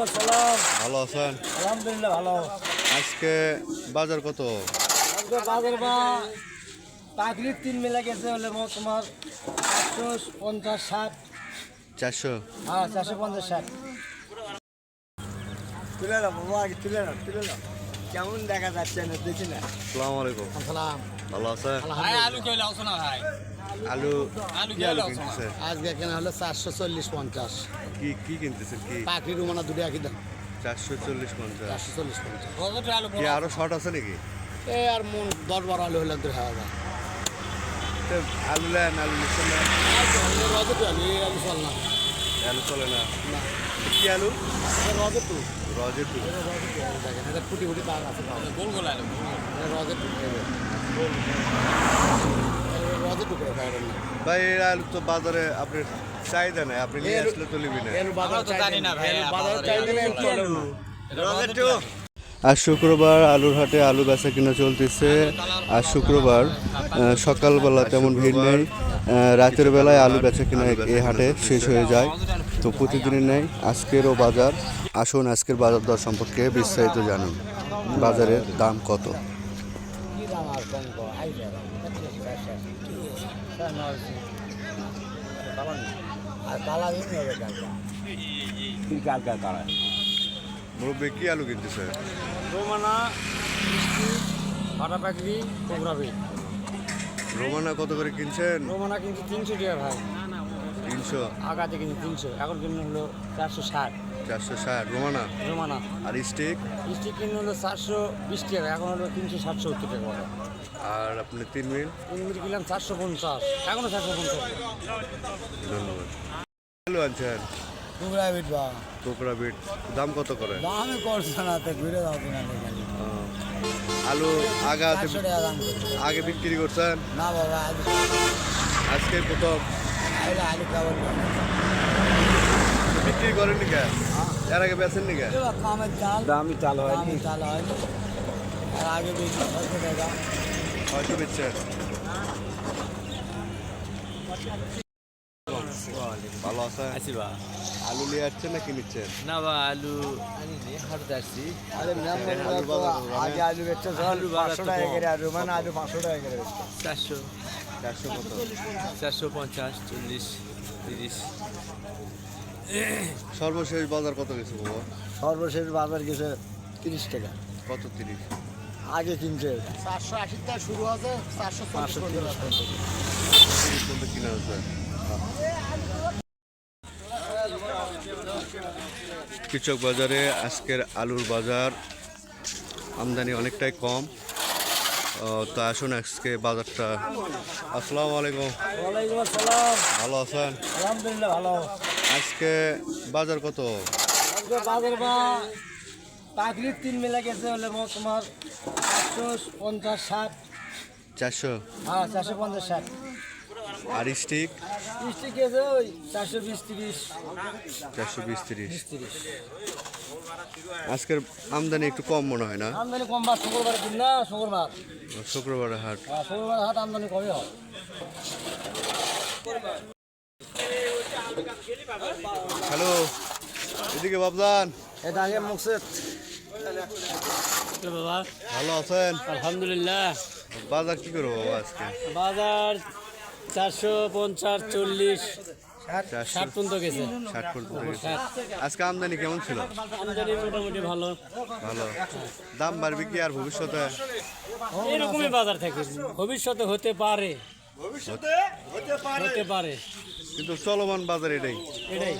ভালো আছেন? আলহামদুলিল্লাহ ভালো। আজকে বাজার কত? আজকে বাজার বা পাখির তিন মেলা গেছে হলে তোমার চারশো পঞ্চাশ ষাট। চারশো? হ্যাঁ চারশো পঞ্চাশ ষাট। তুলে নাও বাবা আগে তুলে নাও তুলে না কেমন দেখা যাচ্ছে না দেখি না সালাম আলাইকুম সালাম ভালো আছে ভাই আলু কেউ লাগছো না ভাই আলু আলু কি কেউ আলু না কিনতেছে আজকে এখানে হলো চারশো চল্লিশ পঞ্চাশ কি কি কিনতেছেন কি পাখির রুমানা দুটো একই দাম চারশো চল্লিশ পঞ্চাশ চারশো চল্লিশ পঞ্চাশ কি আরও শর্ট আছে নাকি এই আর মন দশ বারো আলু হলে দুই হাজার আলু নেন আলু নিচ্ছেন না আলু চল না আলু চলে না। না। কি আলু? রজে টু। এটা ফুটি ফুটি দাগ আছে গোল গোল আলু। রজে টু রজে টু করে খাবেন না ভাই এই আলু তো বাজারে আপনার চাহিদা নাই আপনি নিয়ে আসলে তো নিবি না। আমরা জানি না ভাই বাজার চাহিদা নাই আজ শুক্রবার আলুর হাটে আলু বেচা কিনা চলতেছে আজ শুক্রবার সকালবেলা তেমন ভিড় নেই রাতের বেলায় আলু বেচা কিনা এই হাটে শেষ হয়ে যায় তো প্রতিদিনের নেই আজকেরও বাজার আসুন আজকের বাজার দর সম্পর্কে বিস্তারিত জানুন বাজারের দাম কত আর আর কালা মুরব্বী কি আলু কিনতেছে? রোমানা ফাটা পাকড়ি কোবরাবি রোমানা কত করে কিনছেন? রোমানা কিন্তু তিনশো টাকা ভাই। তিনশো? আগাতে কিন্তু তিনশো এখন কিন্তু হলো চারশো ষাট। চারশো ষাট রোমানা? রোমানা। আর স্টিক? মিষ্টি কিনে হলো চারশো বিশ টাকা এখন হলো তিনশো ষাট সত্তর টাকা করে। আর আপনি তিন মিল? তিন মিনিট কিনলাম চারশো পঞ্চাশ এখনও চারশো পঞ্চাশ। ধন্যবাদ। আলু আনছেন? কোবরাবি বা। কোকড়া বিট দাম কত করে? দামে করছে না তো ঘুরে দাও কিনা খালি আহ, আলু আগাতে চারশো টাকা দাম করছে। আগে বিক্রি করছেন? না বাবা আজ আজকে প্রথম? আইলে আলু খাবার বিক্রি করেননি কে? এর আগে বেচেন নি কে কামের চাল। দামি চাল হয়নি। চাল হয়নি। আর আগে বেশি ছশো টাকা হয়তো বেচছেন ভালো আছে? আছি বা। আলু নিয়ে আসছেন না কি নিচ্ছেন না বা আলু আনি নে হাটতে আসছি। আগে আলু বেচছে আলু পাঁচশো টাকা করে আলু মানে আলু পাঁচশো টাকা করে চারশো। চারশো কত? চারশো পঞ্চাশ চল্লিশ তিরিশ। সর্বশেষ বাজার কত গেছে বাবা? সর্বশেষ বাজার গেছে তিরিশ টাকা। কত তিরিশ? আগে কিনছে। চারশো আশি টাকা শুরু আছে চারশো পাঁচশো তিরিশ পর্যন্ত। কিনা হচ্ছে কৃষক বাজারে আজকের আলুর বাজার আমদানি অনেকটাই কম। তো আসুন আজকে বাজারটা। আসসালামু আলাইকুম। ভালো আছেন? আলহামদুলিল্লাহ ভালো। আজকে বাজার কত? বাজার বা পাখির তিন মেলা গেছে হলে তোমার চারশো পঞ্চাশ ষাট। চারশো? হ্যাঁ চারশো পঞ্চাশ ষাট। আর স্টিক? মিষ্টি গেছে ওই চারশো বিশ তিরিশ। চারশো বিশ তিরিশ। আজকের আমদানি একটু কম মনে হয় না? আমদানি কম বার শুক্রবার দিন না শুক্রবার। শুক্রবারে হাট। হ্যাঁ, শুক্রবার হাট আমদানি কমই হয়। হ্যালো এদিকে বাবজান। এটা আগে মুকসেদ বাবা। ভালো আছেন? আলহামদুলিল্লাহ। বাজার কি করব বাবা আজকে? বাজার চারশো পঞ্চাশ চল্লিশ ষাট। পর্যন্ত গেছে। ষাট পর্যন্ত গেছে। আজকে আমদানি কেমন ছিল? আমদানি মোটামুটি ভালো। ভালো। দাম বাড়বে কি আর ভবিষ্যতে? এরকমই বাজার থাকে। ভবিষ্যতে হতে পারে। হতে পারে। কিন্তু চলমান বাজার এটাই। এটাই।